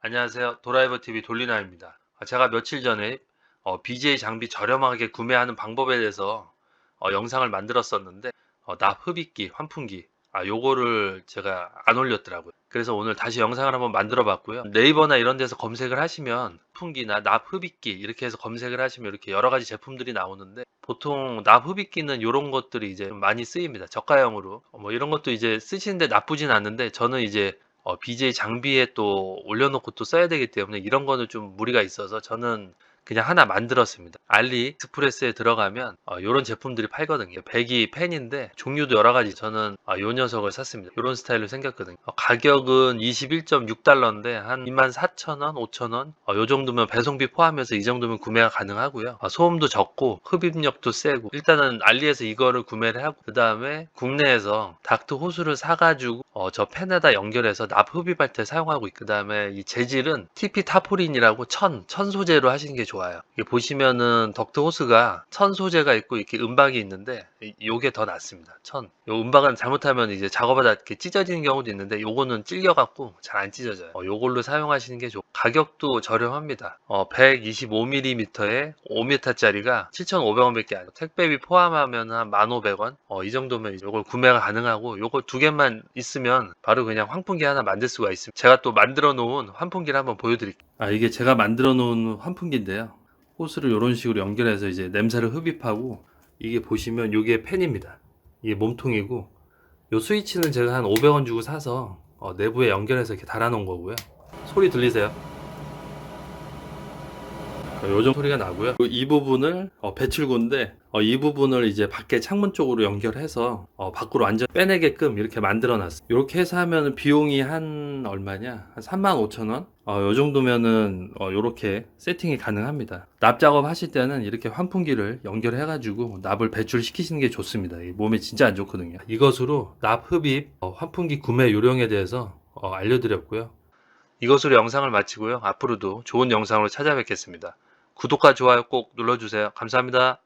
안녕하세요. 도라이버 TV 돌리나입니다. 아, 제가 며칠 전에 어, BJ 장비 저렴하게 구매하는 방법에 대해서 어, 영상을 만들었었는데 어, 납 흡입기, 환풍기 아, 요거를 제가 안 올렸더라고요. 그래서 오늘 다시 영상을 한번 만들어 봤고요. 네이버나 이런 데서 검색을 하시면 환풍기나 납 흡입기 이렇게 해서 검색을 하시면 이렇게 여러 가지 제품들이 나오는데 보통 납 흡입기는 이런 것들이 이제 좀 많이 쓰입니다. 저가형으로. 어, 뭐 이런 것도 이제 쓰시는데 나쁘진 않는데 저는 이제 어, BJ 장비에 또 올려놓고 또 써야 되기 때문에 이런 거는 좀 무리가 있어서 저는 그냥 하나 만들었습니다. 알리익스프레스에 들어가면 어, 이런 제품들이 팔거든요. 배기 펜인데 종류도 여러 가지 저는 어, 요 녀석을 샀습니다. 이런 스타일로 생겼거든요. 어, 가격은 21.6달러인데 한 24,000원, 5,000원 어, 요 정도면 배송비 포함해서 이 정도면 구매가 가능하고요. 어, 소음도 적고 흡입력도 세고 일단은 알리에서 이거를 구매를 하고 그 다음에 국내에서 닥트 호수를 사가지고 어, 저 펜에다 연결해서 납 흡입할 때 사용하고 있고 그 다음에 이 재질은 TP 타포린이라고 천, 천 소재로 하시는 게 좋아요. 이게 보시면은 덕트 호스가 천 소재가 있고 이렇게 은박이 있는데 이- 요게 더 낫습니다. 천. 요 은박은 잘못하면 이제 작업하다 이렇게 찢어지는 경우도 있는데 요거는 찔려갖고 잘 안 찢어져요. 어, 요걸로 사용하시는 게 좋고 가격도 저렴합니다. 어, 125mm에 5m짜리가 7,500원밖에 안 해요. 택배비 포함하면 한 1,500원? 어, 이 정도면 이제 요걸 구매가 가능하고 요거 두 개만 있으면 바로 그냥 환풍기 하나 만들 수가 있습니다. 제가 또 만들어 놓은 환풍기를 한번 보여드릴게요. 아, 이게 제가 만들어 놓은 환풍기인데요. 호스를 이런 식으로 연결해서 이제 냄새를 흡입하고 이게 보시면 이게 팬입니다. 이게 몸통이고 요 스위치는 제가 한 500원 주고 사서 어, 내부에 연결해서 이렇게 달아놓은 거고요. 소리 들리세요? 어, 요정 소리가 나고요. 이 부분을 어, 배출구인데 어, 이 부분을 이제 밖에 창문 쪽으로 연결해서 어, 밖으로 완전 빼내게끔 이렇게 만들어 놨어요. 이렇게 해서 하면 비용이 한 얼마냐? 한 35,000원? 어, 요 정도면은 어, 요렇게 세팅이 가능합니다. 납 작업 하실 때는 이렇게 환풍기를 연결해 가지고 납을 배출시키시는 게 좋습니다. 이 몸에 진짜 안 좋거든요. 이것으로 납 흡입 어, 환풍기 구매 요령에 대해서 어, 알려드렸고요. 이것으로 영상을 마치고요. 앞으로도 좋은 영상으로 찾아뵙겠습니다. 구독과 좋아요 꼭 눌러주세요. 감사합니다.